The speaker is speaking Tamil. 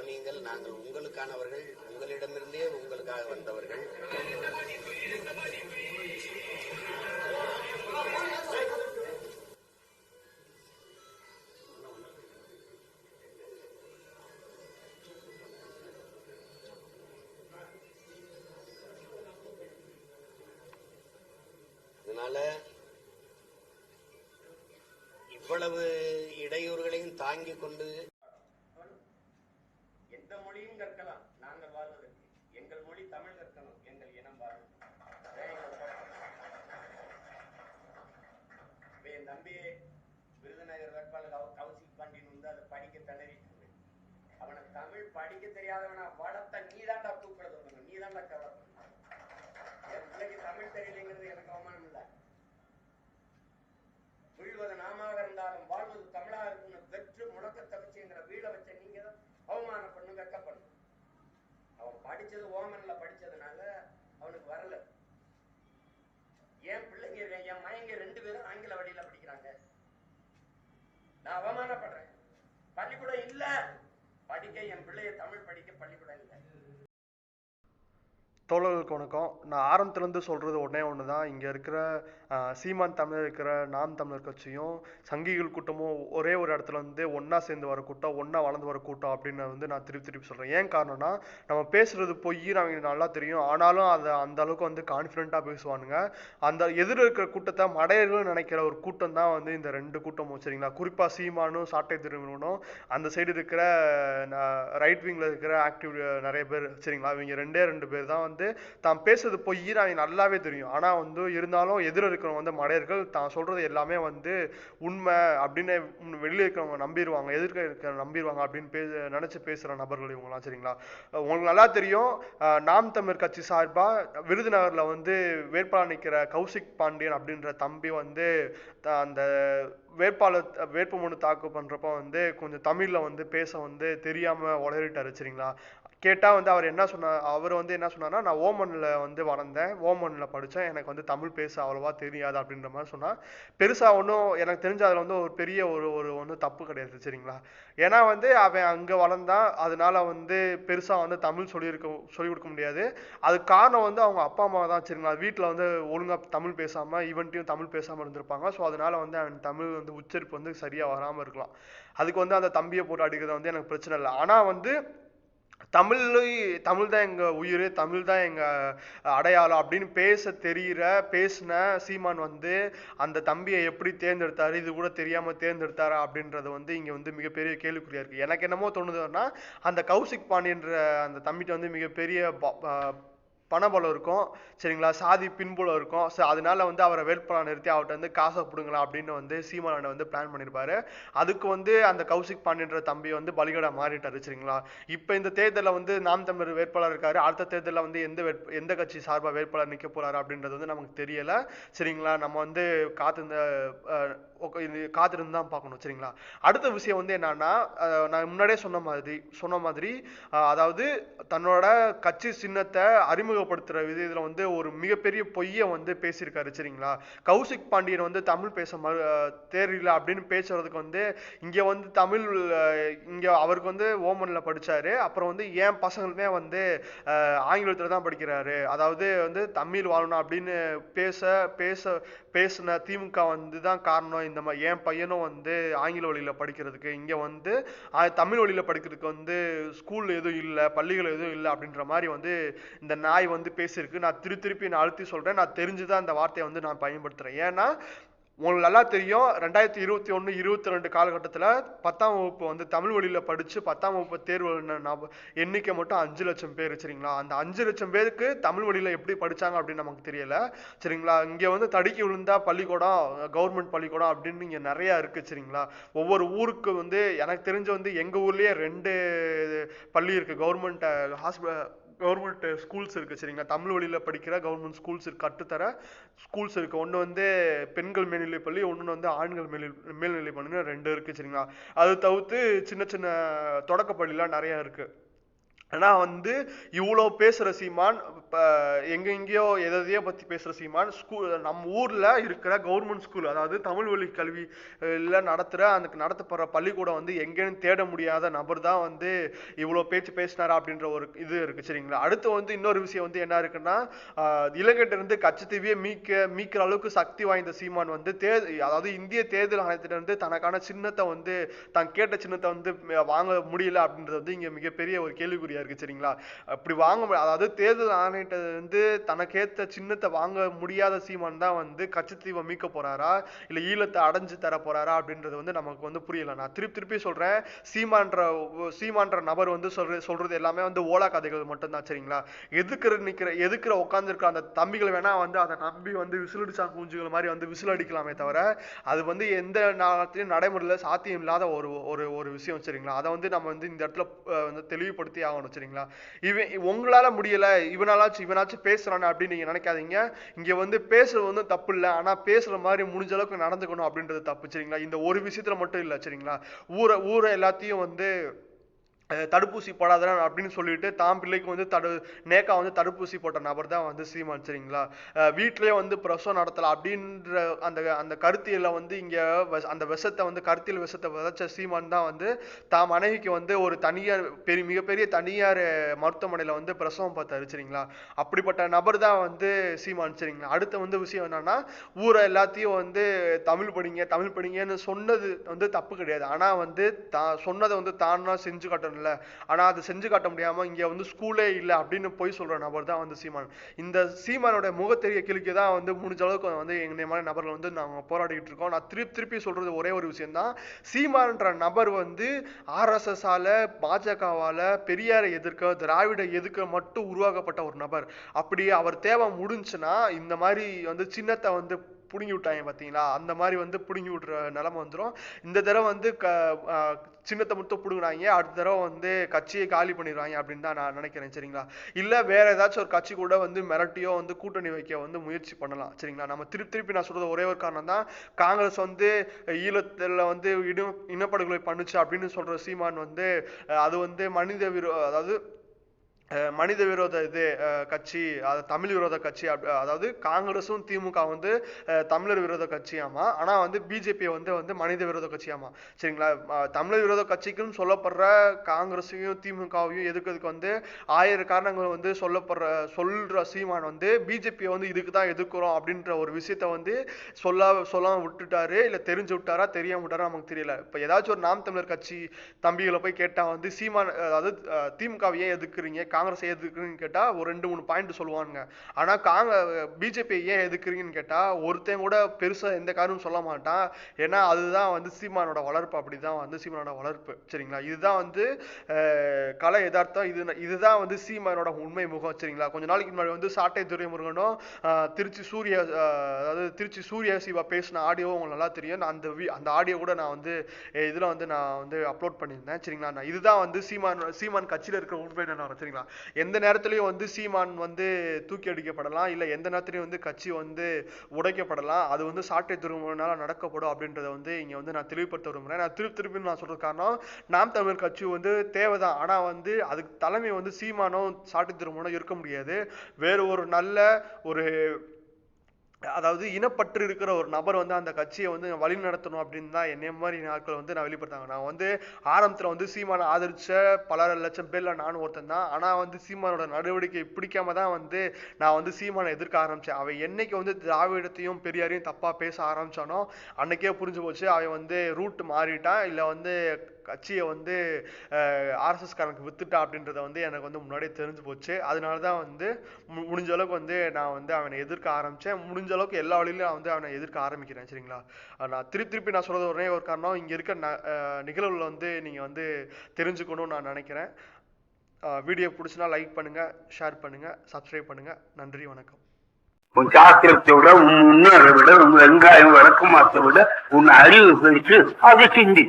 கவனியுங்கள் நாங்கள் உங்களுக்கானவர்கள் உங்களிடமிருந்தே உங்களுக்காக வந்தவர்கள். அதனால இவ்வளவு இடையூறுகளையும் தாங்கிக் கொண்டு மொழியும் கற்கலாம். நாங்கள் வாழ்வதற்கு. எங்கள் மொழி தமிழ் கற்கணும். எங்கள் இனம் வாழும் என் தம்பியே விருதுநகர் வேட்பாளர் கௌ- கௌசிக் பாண்டியன் வந்து அதை படிக்க திணறிட்டு அவனை தமிழ் படிக்க தெரியாதவனா வளர்த்த நீதாண்டா கூப்பிட சொல்லணும் நீதாண்டா கவலை என் பிள்ளைக்கு தமிழ் தெரியலைங்கிறது எனக்கு அவமானம் இல்லை வீழ்வது நாமாக இருந்தாலும் வாழ்வது தமிழா இருக்குன்னு வெற்று முழக்க தவிச்சுங்கிற வீட வச்ச நீங்க தான் அவமானம் பண்ணு வெக்க பண்ணு அவன் படிச்சது ஓமன்ல படிச்சதுனால அவனுக்கு வரல என் பிள்ளைங்க ரெ- என் மயங்க ரெண்டு பேரும் ஆங்கில வழியில படிக்கிறாங்க நான் அவமானப்படுறேன் பள்ளிக்கூடம் இல்ல படிக்க என் பிள்ளைய தமிழ் படிக்க பள்ளிக்கூடம் இல்லை தோழர்களுக்கு வணக்கம். நான் ஆரம்பத்துலேருந்து சொல்கிறது ஒன்றே ஒன்று தான் இங்கே இருக்கிற சீமான் தமிழர் இருக்கிற நாம் தமிழர் கட்சியும் சங்கிகள் கூட்டமும் ஒரே ஒரு இடத்துல வந்து ஒன்றா சேர்ந்து வர கூட்டம் ஒன்றா வளர்ந்து வர கூட்டம் அப்படின்னு வந்து நான் திருப்பி திருப்பி சொல்கிறேன் ஏன் காரணம்னா நம்ம பேசுகிறது பொய் நமக்கு நல்லா தெரியும். ஆனாலும் அதை அந்த அளவுக்கு வந்து கான்ஃபிடென்ட்டாக பேசுவானுங்க. அந்த எதிர் இருக்கிற கூட்டத்தை மடையர்கள் நினைக்கிற ஒரு கூட்டம் தான் வந்து இந்த ரெண்டு கூட்டமும் சரிங்களா? குறிப்பாக சீமானும் சாட்டை திருமணம் அந்த சைடு இருக்கிற ரைட் விங்கில் இருக்கிற ஆக்டிவ் நிறைய பேர் சரிங்களா? இவங்க ரெண்டே ரெண்டு பேர் தான் வந்து தான் பேசுறது பொய்ன்னு அவங்க நல்லாவே தெரியும். ஆனால் வந்து இருந்தாலும் எதிர இருக்கிறவங்க வந்து மடையர்கள் தான் சொல்றது எல்லாமே வந்து உண்மை அப்படின்னு வெளியே இருக்கிறவங்க நம்பிடுவாங்க எதிர்க்க இருக்கிற நம்பிடுவாங்க அப்படின்னு பே நினச்சி பேசுகிற நபர்கள் இவங்கலாம் சரிங்களா? உங்களுக்கு நல்லா தெரியும் நாம் தமிழ் கட்சி சார்பாக விருதுநகர்ல வந்து வேட்பாளர் நிற்கிற கௌசிக் பாண்டியன் அப்படின்ற தம்பி வந்து த- அந்த வேட்பாளர் வேட்புமனு தாக்கு பண்றப்ப வந்து கொஞ்சம் தமிழ்ல வந்து பேச வந்து தெரியாம உளறிட்டாரு சரிங்களா? கேட்டால் வந்து அவர் என்ன சொன்னார் அவர் வந்து என்ன சொன்னார்னா நான் ஓமனில் வந்து வளர்ந்தேன். ஓமனில் படித்தேன். எனக்கு வந்து தமிழ் பேச அவ்வளோவா தெரியாது அப்படின்ற மாதிரி சொன்னால் பெருசாக ஒன்றும் எனக்கு தெரிஞ்ச அதில் வந்து ஒரு பெரிய ஒரு ஒரு ஒன்றும் தப்பு கிடையாது சரிங்களா? ஏன்னா வந்து அவன் அங்கே வளர்ந்தான். அதனால வந்து பெருசாக வந்து தமிழ் சொல்லியிருக்க சொல்லிக் கொடுக்க முடியாது. அதுக்கு காரணம் வந்து அவங்க அப்பா அம்மா தான் சரிங்களா? வீட்டில் வந்து ஒழுங்கா தமிழ் பேசாமல் இவன்ட்டையும் தமிழ் பேசாமல் இருந்திருப்பாங்க. ஸோ அதனால வந்து அவன் தமிழ் வந்து உச்சரிப்பு வந்து சரியாக வராமல் இருக்கலாம். அதுக்கு வந்து அந்த தம்பியை போட்டு அடிக்கிறது வந்து எனக்கு பிரச்சனை இல்லை. ஆனால் வந்து தமிழ் தமிழ் தான் எங்கள் உயிர் தமிழ் தான் எங்கள் அடையாளம் அப்படின்னு பேச தெரியிற பேசின சீமான் வந்து அந்த தம்பியை எப்படி தேர்ந்தெடுத்தார் இது கூட தெரியாமல் தேர்ந்தெடுத்தாரா அப்படின்றது வந்து இங்கே வந்து மிகப்பெரிய கேள்விக்குறியாக இருக்குது எனக்கு என்னமோ தோணுதுன்னா அந்த கௌசிக் பாண்டியன்ற அந்த தம்பிகிட்ட வந்து மிகப்பெரிய ப- பணபலம் இருக்கும் சரிங்களா? சாதி பின்புலம் இருக்கும். ஸோ அதனால வந்து அவரை வேட்பாளர் நிறுத்தி அவர்கிட்ட வந்து காசை பிடுங்கலாம் அப்படின்னு வந்து சீமானை வந்து பிளான் பண்ணியிருப்பாரு அதுக்கு வந்து அந்த கௌசிக் பாண்டியன்ற தம்பி வந்து பலிகடா மாறிட்டாரு சரிங்களா? இப்போ இந்த தேர்தலில் வந்து நாம் தமிழர் வேட்பாளர் இருக்காரு. அடுத்த தேர்தலில் வந்து எந்த வேட்ப எந்த கட்சி சார்பாக வேட்பாளர் நிற்க போறாரு அப்படின்றது வந்து நமக்கு தெரியல சரிங்களா? நம்ம வந்து காத்து இந்த இது காத்திருந்து தான் பார்க்கணும் சரிங்களா? அடுத்த விஷயம் வந்து என்னன்னா நான் முன்னாடியே சொன்ன மாதிரி சொன்ன மாதிரி அதாவது தன்னோட கட்சி சின்னத்தை அறிமுகப்படுத்துகிற விதத்தில் வந்து ஒரு மிகப்பெரிய பொய்யை வந்து பேசியிருக்காரு சரிங்களா? கௌசிக் பாண்டியன் வந்து தமிழ் பேச மறு தேர்ல அப்படின்னு பேசுறதுக்கு வந்து இங்கே வந்து தமிழ் இங்கே அவருக்கு வந்து ஓமனில் படிச்சாரு. அப்புறம் வந்து என் பசங்களுமே வந்து ஆங்கிலத்தில் தான் படிக்கிறாரு. அதாவது வந்து தமிழ் வாழணும் அப்படின்னு பேச பேச பேசின திமுக வந்து தான் காரணம். இந்த மாதிரி என் பையனும் வந்து ஆங்கில வழியில படிக்கிறதுக்கு இங்க வந்து தமிழ் வழியில படிக்கிறதுக்கு வந்து ஸ்கூல் எதுவும் இல்லை பள்ளிகள் எதுவும் இல்லை அப்படின்ற மாதிரி வந்து இந்த நாய் வந்து பேசியிருக்கு. நான் திரு திருப்பி நான் அழுத்தி சொல்றேன். நான் தெரிஞ்சுதான் அந்த வார்த்தையை வந்து நான் பயன்படுத்துறேன். ஏன்னா உங்களுக்கு நல்லா தெரியும். ரெண்டாயிரத்தி இருபத்தி ஒன்று இருபத்தி ரெண்டு காலகட்டத்தில் பத்தாம் வகுப்பு வந்து தமிழ் வழியில் படித்து பத்தாம் வகுப்பு தேர்வு எண்ணிக்கை மட்டும் அஞ்சு லட்சம் பேர் சரிங்களா? அந்த அஞ்சு லட்சம் பேருக்கு தமிழ் வழியில் எப்படி படிச்சாங்க அப்படின்னு நமக்கு தெரியல. சரிங்களா? இங்கே வந்து தடுக்கி விழுந்தா பள்ளிக்கூடம் கவர்மெண்ட் பள்ளிக்கூடம் அப்படின்னு இங்கே நிறையா இருக்குது சரிங்களா? ஒவ்வொரு ஊருக்கு வந்து எனக்கு தெரிஞ்ச வந்து எங்கள் ஊர்லேயே ரெண்டு பள்ளி இருக்குது கவர்மெண்ட் ஹாஸ்பிட்டல் கவர்மெண்ட் ஸ்கூல்ஸ் இருக்கு சரிங்களா? தமிழ் வழியில படிக்கிற கவர்மெண்ட் ஸ்கூல்ஸ் இருக்கு கட்டுத்தர ஸ்கூல்ஸ் இருக்கு. ஒன்று வந்து பெண்கள் மேல்நிலைப் பள்ளி ஒன்று வந்து ஆண்கள் மேல் மேல்நிலைப் பள்ளின்னு ரெண்டு இருக்கு சரிங்களா? அது தவிர்த்து சின்ன சின்ன தொடக்க பள்ளிலாம் நிறைய இருக்கு. ஆனால் வந்து இவ்வளோ பேசுகிற சீமான் இப்போ எங்கெங்கேயோ எதையோ பற்றி பேசுகிற சீமான் ஸ்கூல் நம்ம ஊரில் இருக்கிற கவர்மெண்ட் ஸ்கூல் அதாவது தமிழ் வழி கல்வி இல்லை நடத்துகிற அதுக்கு நடத்தப்படுற பள்ளிக்கூடம் வந்து எங்கேன்னு தேட முடியாத நபர் தான் வந்து இவ்வளோ பேச்சு பேசினாரா அப்படின்ற ஒரு இது இருக்குது சரிங்களா? அடுத்து வந்து இன்னொரு விஷயம் வந்து என்ன இருக்குன்னா ஆஹ், கச்சத்தீவியை மீட்க மீட்கிற அளவுக்கு சக்தி வாய்ந்த சீமான் வந்து தே அதாவது இந்திய தேர்தல் ஆணையத்திலிருந்து தனக்கான சின்னத்தை வந்து தான் கேட்ட சின்னத்தை வந்து வாங்க முடியல அப்படின்றது வந்து இங்கே மிகப்பெரிய ஒரு கேள்விக்குறியா இருக்கு சரிங்களா? அப்படி வாங்க மு- அதாவது தேர்தல் ஆணையத்தை வந்து தனக்கேற்ற சின்னத்தை வாங்க முடியாத சீமான் தான் வந்து கச்சத்தீவை மீட்க போறாரா? இல்லை ஈழத்தை அடைஞ்சு தர போறாரா? அப்படின்றது வந்து நமக்கு வந்து புரியல. நான் திருப்பி திருப்பி சொல்றேன். சீமான்ற சீமான்ற நபர் வந்து சொல்ற சொல்றது எல்லாமே வந்து ஓலா கதைகள் மட்டும்தான் சரிங்களா? எதுக்குற நிற்கிற எதுக்குற உட்காந்துருக்கிற அந்த தம்பிகள் வேணா வந்து அதை நம்பி வந்து விசிலடிச்சா குஞ்சுகள் மாதிரி வந்து விசில் அடிக்கலாமே தவிர அது வந்து எந்த நாளத்திலையும் நடைமுறையில சாத்தியம் இல்லாத ஒரு ஒரு ஒரு விஷயம் சரிங்களா? அதை வந்து நம்ம வந்து இந்த இடத்துல வந்து தெளிவுபடுத்தி ஆகணும் சரிங்களா இவன் உங்களால முடியல இவனாலாச்சும் இவனாச்சும் பேசுறானே அப்படின்னு நீங்க நினைக்காதீங்க. இங்க வந்து பேசுறது வந்து தப்பு இல்லை. ஆனா பேசுற மாதிரி முடிஞ்ச அளவுக்கு நடந்துக்கணும் அப்படின்றது தப்பு சரிங்களா? இந்த ஒரு விஷயத்துல மட்டும் இல்ல சரிங்களா? ஊரை ஊரை எல்லாத்தையும் வந்து தடுப்பூசி போடாத அப்படின்னு சொல்லிட்டு தான் பிள்ளைக்கு வந்து தடு நேக்கா வந்து தடுப்பூசி போட்ட நபர் தான் வந்து சீமான் சரிங்களா? வீட்டிலே வந்து பிரசவம் நடத்தலாம் அப்படின்ற அந்த அந்த கருத்தியல வந்து இங்க அந்த விஷத்தை வந்து கருத்தியல் விஷத்தை விதைச்ச சீமான் தான் வந்து தான் மனைவிக்கு வந்து ஒரு தனியார் பெரிய மிகப்பெரிய தனியார் மருத்துவமனையில் மருத்துவமனையில வந்து பிரசவம் பார்த்தாரு சரிங்களா? அப்படிப்பட்ட நபர் தான் வந்து சீமான் சரிங்களா? அடுத்த வந்து விஷயம் என்னன்னா ஊரை எல்லாத்தையும் வந்து தமிழ் படிங்க தமிழ் படிங்கன்னு சொன்னது வந்து தப்பு கிடையாது. ஆனா வந்து தான் சொன்னதை வந்து தானா செஞ்சு காட்டணும்ல ஆனா அதை செஞ்சு காட்ட முடியாம இங்க வந்து ஸ்கூலே இல்லை அப்படின்னு போய் சொல்ற நபர் தான் வந்து சீமான். இந்த சீமானோட முகத்தெரிய கிழக்கு தான் வந்து முடிஞ்ச அளவுக்கு வந்து எங்க மாதிரி நபர்கள் வந்து நாங்க போராடிக்கிட்டு இருக்கோம். நான் திருப்பி திருப்பி சொல்றது ஒரே ஒரு விஷயம் தான். சீமான்ற நபர் வந்து ஆர்எஸ்எஸ் பாஜகவால் பாஜகவால பெரியாரை எதிர்க்க திராவிட எதிர்க்க மட்டும் உருவாக்கப்பட்ட ஒரு நபர். அப்படி அவர் தேவை முடிஞ்சுன்னா இந்த மாதிரி வந்து சின்னத்தை வந்து பிடுங்கி விட்டாங்க பார்த்தீங்களா அந்த மாதிரி வந்து பிடுங்கி விடுற நிலமை வந்துடும் இந்த தடவை வந்து க சின்னத்தை மட்டும் புடுங்குறாங்க அடுத்த தடவை வந்து கட்சியை காலி பண்ணிடுவாங்க அப்படின்னு தான் நான் நினைக்கிறேன். சரிங்களா? இல்லை வேற ஏதாச்சும் ஒரு கட்சி கூட வந்து மிரட்டியோ வந்து கூட்டணி வைக்க வந்து முயற்சி பண்ணலாம். சரிங்களா? நம்ம திருப்பி திருப்பி நான் சொல்றது ஒரே ஒரு காரணம் தான். காங்கிரஸ் வந்து ஈழத்தில் வந்து இன இனப்படுகொலை பண்ணுச்சு அப்படின்னு சொல்ற சீமான் வந்து அது வந்து மனித விரோ அதாவது மனித விரோத இது கட்சி அது தமிழ் விரோத கட்சி அப்~ அதாவது காங்கிரஸும் திமுக வந்து தமிழர் விரோத கட்சியாமா? ஆனால் வந்து பிஜேபி வந்து வந்து மனித விரோத கட்சியாமா? சரிங்களா? தமிழர் விரோத கட்சிக்குன்னு சொல்லப்படுற காங்கிரஸையும் திமுகவையும் எதுக்கிறதுக்கு வந்து ஆயிரம் காரணங்கள் வந்து சொல்லப்படுற சொல்ற சீமான் வந்து பிஜேபியை வந்து இதுக்கு தான் எதிர்க்கிறோம் அப்படின்ற ஒரு விஷயத்த வந்து சொல்ல சொல்லாம விட்டுட்டாரு இல்லை தெரிஞ்சு விட்டாரா தெரியாம விட்டாரா நமக்கு தெரியல. இப்போ ஏதாச்சும் ஒரு நாம் தமிழர் கட்சி தம்பிகளை போய் கேட்டால் வந்து சீமான் அதாவது திமுகவையே எதுக்குறீங்க காங்கிரஸ் எதுக்குன்னு கேட்டால் ஒரு ரெண்டு மூணு பாயிண்ட் சொல்லுவானுங்க. ஆனால் காங்க பிஜேபி ஏன் எதுக்குறீங்கன்னு கேட்டால் ஒருத்தன் கூட பெருசாக எந்த காரணமும் சொல்ல மாட்டான். ஏன்னா அதுதான் வந்து சீமானோட வளர்ப்பு. அப்படி தான் வந்து சீமானோட வளர்ப்பு. சரிங்களா? இதுதான் வந்து கலை யதார்த்தம். இது இதுதான் வந்து சீமானோட உண்மை முகம். சரிங்களா? கொஞ்ச நாளைக்கு முன்னாடி வந்து சாட்டை துரைமுருகனும் திருச்சி சூரிய அதாவது திருச்சி சூர்யா சிவா பேசின ஆடியோ உங்களுக்கு நல்லா தெரியும். நான் அந்த வி- அந்த ஆடியோ கூட நான் வந்து இதில் வந்து நான் வந்து அப்லோட் பண்ணியிருந்தேன். சரிங்களா? நான் இதுதான் வந்து சீமான் சீமான் கட்சியில் இருக்கிற உண்மை என்ன சரிங்களா? எந்த நேரத்துலையும் வந்து சீமான் வந்து தூக்கி அடிக்கப்படலாம் இல்ல எந்த நேரத்துலையும் வந்து கட்சி வந்து உடைக்கப்படலாம். அது வந்து சாட்டை துருவனால நடக்கப்படும் அப்படின்றத வந்து இங்க வந்து நான் தெளிவுபடுத்த விரும்புறேன். நான் திருப்பி திருப்பி நான் சொல்றது காரணம் நாம் தமிழ் கட்சி வந்து தேவைதான். ஆனா வந்து அதுக்கு தலைமை வந்து சீமானும் சாட்டை திருமணம் இருக்க முடியாது. வேறு ஒரு நல்ல ஒரு அதாவது இனப்பற்று இருக்கிற ஒரு நபர் வந்து அந்த கட்சியை வந்து வழி நடத்தணும் அப்படின்னு தான் என்னைய மாதிரி நாட்கள் வந்து நான் வெளிப்படுத்தாங்க நான் வந்து ஆரம்பத்தில் வந்து சீமானை ஆதரிச்ச பல லட்சம் பேர்ல நானும் ஒருத்தன் தான். ஆனால் வந்து சீமானோட நடவடிக்கை பிடிக்காம தான் வந்து நான் வந்து சீமானை எதிர்க்க ஆரம்பித்தேன் அவன் என்னைக்கு வந்து திராவிடத்தையும் பெரியாரையும் தப்பாக பேச ஆரம்பிச்சானோ அன்னைக்கே புரிஞ்சு போச்சு. அவன் வந்து ரூட் மாறிட்டான். இல்லை வந்து கட்சியை வந்து ஆர்எஸ்எஸ் காரனுக்கு வித்துட்டா அப்படின்றத வந்து எனக்கு வந்து முன்னாடியே தெரிஞ்சு போச்சு. அதனால தான் வந்து மு- முடிஞ்ச அளவுக்கு வந்து நான் வந்து அவனை எதிர்க்க ஆரம்பிச்சேன். முடிஞ்ச அளவுக்கு எல்லா வழியிலும் நான் வந்து அவனை எதிர்க்க ஆரம்பிக்கிறேன் சரிங்களா? நான் திருப்பி திருப்பி நான் சொல்றது ஒரே ஒரு காரணம் இங்கே இருக்க ந- நிகழ்வில் வந்து நீங்கள் வந்து தெரிஞ்சுக்கணும்னு நான் நினைக்கிறேன். வீடியோ பிடிச்சினா லைக் பண்ணுங்கள் ஷேர் பண்ணுங்கள் சப்ஸ்கிரைப் பண்ணுங்கள் நன்றி வணக்கம். உன் சாஸ்திரத்தை விட உன் முன்னேற விட உன் வெங்காயம் விளக்கமாத்தை விட உன் அறிவு கழித்து அதை சிந்தி